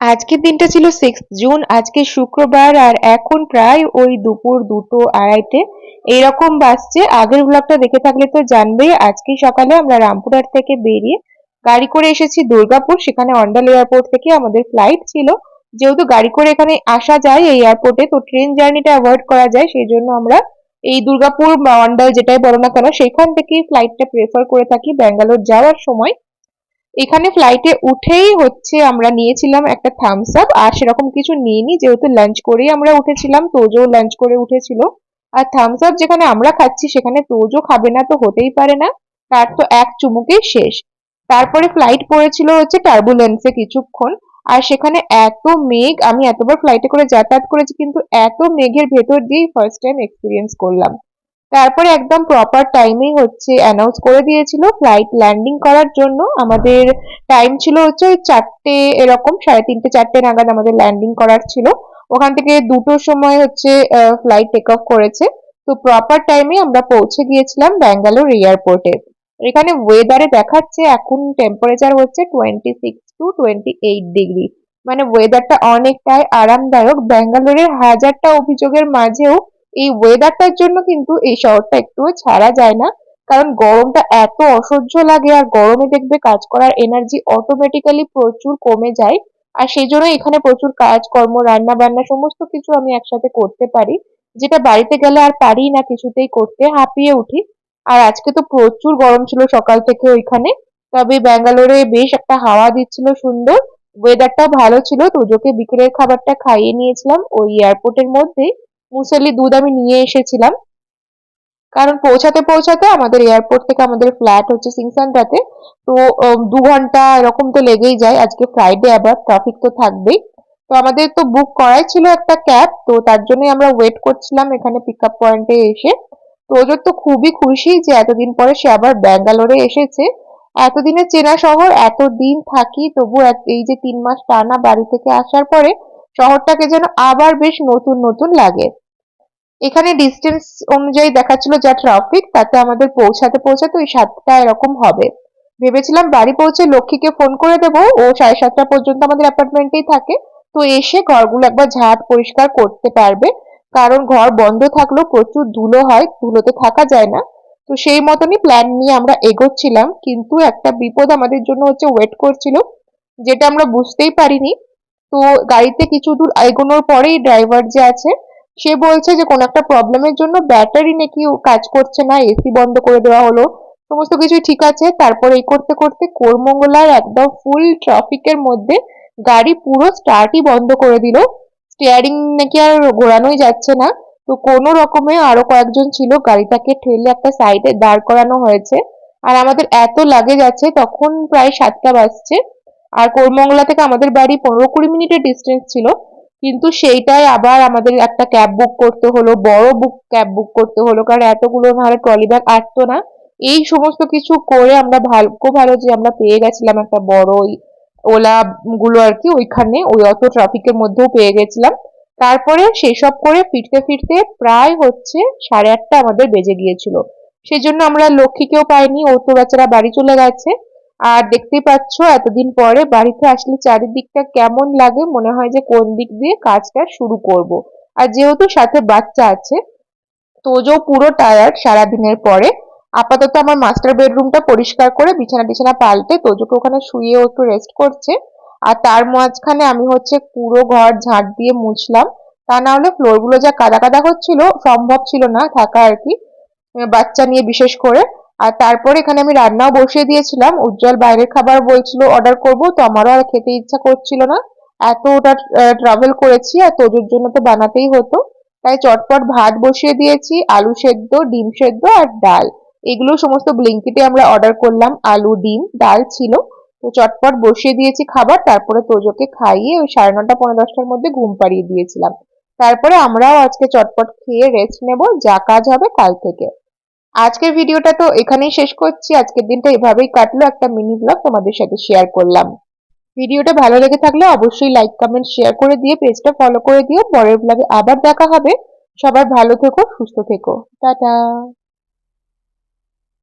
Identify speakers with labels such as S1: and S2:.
S1: আজকের দিনটা ছিল সিক্স জুন আজকে শুক্রবার আর এখন প্রায় ওই দুপুর দুটো আড়াইটে। এইরকম বাসছে আগের ব্লগটা দেখে থাকলে তো জানবেই আজকে সকালে আমরা রামপুরহাট থেকে বেরিয়ে গাড়ি করে এসেছি দুর্গাপুর, সেখানে অন্ডাল এয়ারপোর্ট থেকে আমাদের ফ্লাইট ছিল। যেহেতু গাড়ি করে এখানে আসা যায় এই এয়ারপোর্টে তো ট্রেন জার্নিটা অ্যাভয়েড করা যায়, সেই জন্য আমরা এই দুর্গাপুর বা অন্ডাল যেটাই বলো না কেন, সেখান থেকেই ফ্লাইটটা প্রেফার করে থাকি। ব্যাঙ্গালোর যাওয়ার সময় এখানে ফ্লাইটে উঠেই হচ্ছে আমরা নিয়েছিলাম একটা থামস আপ আর সেরকম কিছু নিইনি, যেহেতু লাঞ্চ করেই আমরা উঠেছিলাম তোজো লাঞ্চ করে উঠেছিল। আর থামস আপ যেখানে আমরা খাচ্ছি, সেখানে তোজো খাবে না তো হতেই পারে না, তার তো এক চুমুকেই শেষ। তারপরে ফ্লাইট পড়েছিল হচ্ছে টার্বুলেন্সে কিছুক্ষণ, আর সেখানে এত মেঘ, আমি এতবার ফ্লাইটে করে যাতায়াত করেছি, কিন্তু এত মেঘের ভেতর দিয়েই ফার্স্ট টাইম এক্সপিরিয়েন্স করলাম। তারপরে একদম প্রপার টাইমেই হচ্ছে অ্যানাউন্স করে দিয়েছিল ফ্লাইট ল্যান্ডিং করার জন্য। আমাদের টাইম ছিল হচ্ছে ওই চারটে এরকম, সাড়ে তিনটে, চারটে নাগাদ আমাদের ল্যান্ডিং করার ছিল। ওখান থেকে দুটোর সময় হচ্ছে ফ্লাইট টেক অফ করেছে। তো প্রপার টাইমে আমরা পৌঁছে গিয়েছিলাম ব্যাঙ্গালোর এয়ারপোর্টে এখানে ওয়েদারে দেখাচ্ছে এখন টেম্পারেচার হচ্ছে twenty six two twenty eight degree মানে ওয়েদারটা অনেকটাই আরামদায়ক। ব্যাঙ্গালোরের হাজারটা অভিযোগের মাঝেও এই ওয়েদারটার জন্য কিন্তু এই শহরটা একটুও ছাড়া যায় না। কারণ গরমটা এত অসহ্য লাগে আর গরমে দেখবে কাজ করার এনার্জি অটোমেটিক্যালি প্রচুর কমে যায়। আর সেই জন্য এখানে প্রচুর কাজকর্ম রান্না বান্না সমস্ত কিছু আমি একসাথে করতে পারি। যেটা বাড়িতে গেলে আর পারি না, কিছুতেই করতে, হাঁপিয়ে উঠি। আর আজকে তো প্রচুর গরম ছিল সকাল থেকে ওইখানে। তবে ব্যাঙ্গালোরে বেশ একটা হাওয়া দিচ্ছিল সুন্দর। ওয়েদারটাও ভালো ছিল। তোজোকে বিকেলের খাবারটা খাইয়ে নিয়েছিলাম ওই এয়ারপোর্টের মধ্যেই। মুসেলি দুধ আমি নিয়ে এসেছিলাম। কারণ পৌঁছাতে পৌঁছাতে আমাদের এয়ারপোর্ট থেকে আমাদের ফ্ল্যাট হচ্ছে সিংসানটাতে তো দু ঘণ্টা এরকম তো লেগেই যায়। আজকে ফ্রাইডে আবার ট্রাফিক তো থাকবেই। তো আমাদের তো বুক করাই ছিল একটা ক্যাব তো তার জন্যই আমরা ওয়েট করছিলাম এখানে পিক আপ পয়েন্টে এসে। তো ওদের তো খুবই খুশি যে এতদিন পরে সে আবার ব্যাঙ্গালোরে এসেছে। এতদিনের চেনা শহর, এতদিন থাকি, তবু এই যে তিন মাস টানা বাড়ি থেকে আসার পরে শহরটাকে যেন আবার বেশ নতুন নতুন লাগে। এখানে ডিস্টেন্স অনুযায়ী দেখাচ্ছিল যা ট্রাফিক তাতে আমাদের পৌঁছাতে পৌঁছাতে ওই সাতটা এরকম হবে। ভেবেছিলাম বাড়ি পৌঁছে লক্ষ্মীকে ফোন করে দেব, ও সাড়ে সাতটা পর্যন্ত আমাদের অ্যাপার্টমেন্টেই থাকে। তো এসে ঘরগুলো একবার ঝাঁট পরিষ্কার করতে পারবে, কারণ ঘর বন্ধ থাকলেও প্রচুর ধুলো হয়, ধুলোতে থাকা যায় না। তো সেই মতনই প্ল্যান নিয়ে আমরা এগোচ্ছিলাম, কিন্তু একটা বিপদ আমাদের জন্য হচ্ছে ওয়েট করছিল, যেটা আমরা বুঝতেই পারিনি। তো গাড়িতে কিছু দূর এগোনোর পরেই ড্রাইভার যে আছে, সে বলছে যে কোনো একটা প্রবলেমের জন্য ব্যাটারি নাকি কাজ করছে না এসি বন্ধ করে দেওয়া হলো। সমস্ত কিছুই ঠিক আছে। তারপর এই করতে করতে কোরমঙ্গলার একদম ফুল ট্রাফিকের মধ্যে গাড়ি পুরো স্টার্টই বন্ধ করে দিল। স্টিয়ারিং নাকি আর ঘোরানোই যাচ্ছে না। তো কোনো রকমে আরও কয়েকজন ছিল গাড়িটাকে ঠেলে একটা সাইডে দাঁড় করানো হয়েছে। আর আমাদের এত লাগে যাচ্ছে তখন প্রায় সাতটা বাজছে। আর কোরমঙ্গলা থেকে আমাদের বাড়ি পনেরো কুড়ি মিনিটের ডিস্টেন্স ছিল। কিন্তু সেইটাই আবার আমাদের একটা ক্যাব বুক করতে হলো, বড় বুক ক্যাব বুক করতে হলো। কারণ এতগুলো নাহলে ট্রলি ব্যাগ আটতো না। এই সমস্ত কিছু করে আমরা ভাগ্য ভালো যে আমরা পেয়ে গেছিলাম একটা বড় ওই ওলা গুলো আর কি ওইখানে, ওই অত ট্রাফিকের মধ্যেও পেয়ে গেছিলাম। তারপরে সেসব করে ফিরতে ফিরতে প্রায় হচ্ছে সাড়ে আটটা আমাদের বেজে গিয়েছিল। সেই জন্য আমরা লক্ষ্মীকেও পাইনি ও তো বেচারা বাড়ি চলে গেছে। আর দেখতেই পাচ্ছ, এতদিন পরে বাড়িতে আসলে চারিদিকটা কেমন লাগে, মনে হয় যে কোন দিক দিয়ে কাজটা শুরু করব। আর যেহেতু সাথে বাচ্চা আছে তোজো পুরো টায়ার্ড সারাদিনের পরে, আপাতত আমার মাস্টার বেডরুমটা পরিষ্কার করে বিছানা টিছানা পাল্টে তোজোকে ওখানে শুয়ে একটু রেস্ট করছে। আর তার মাঝখানে আমি হচ্ছে পুরো ঘর ঝাঁট দিয়ে মুছলাম। তা না হলে ফ্লোরগুলো যা কাদা কাদা হচ্ছিল সম্ভব ছিল না থাকা আর কি। বাচ্চা নিয়ে বিশেষ করে আর তারপর এখানে আমি রান্নাও বসিয়ে দিয়েছিলাম। উজ্জ্বল বাইরের খাবার বলছিল, অর্ডার করব। তো আমারও আর খেতে ইচ্ছা করছিল না। এত ওটা ট্রাভেল করেছি আর তোদের জন্য তো বানাতেই হতো। তাই চটপট ভাত বসিয়ে দিয়েছি, আলু সেদ্ধ, ডিম সেদ্ধ আর ডাল। এগুলো সমস্ত ব্লিঙ্কিটে আমরা অর্ডার করলাম, আলু, ডিম, ডাল ছিল। তো চটপট বসিয়ে দিয়েছি খাবার, তারপরে তোজোকে খাইয়ে ওই সাড়ে নটা পনেরো দশটার মধ্যে ঘুম পাড়িয়ে দিয়েছিলাম। তারপরে আমরাও আজকে চটপট খেয়ে রেস্ট নেব, যা কাজ হবে কাল থেকে। আজকের ভিডিওটা তো এখানেই শেষ করছি। আজকের দিনটা এভাবেই কাটলো। একটা মিনি ব্লগ তোমাদের সাথে শেয়ার করলাম। ভিডিওটা ভালো লেগে থাকলে অবশ্যই লাইক কমেন্ট শেয়ার করে দিয়ে পেজটা ফলো করে দিও। পরের ব্লগে আবার দেখা হবে। সবার ভালো থেকো, সুস্থ থেকো। টাটা!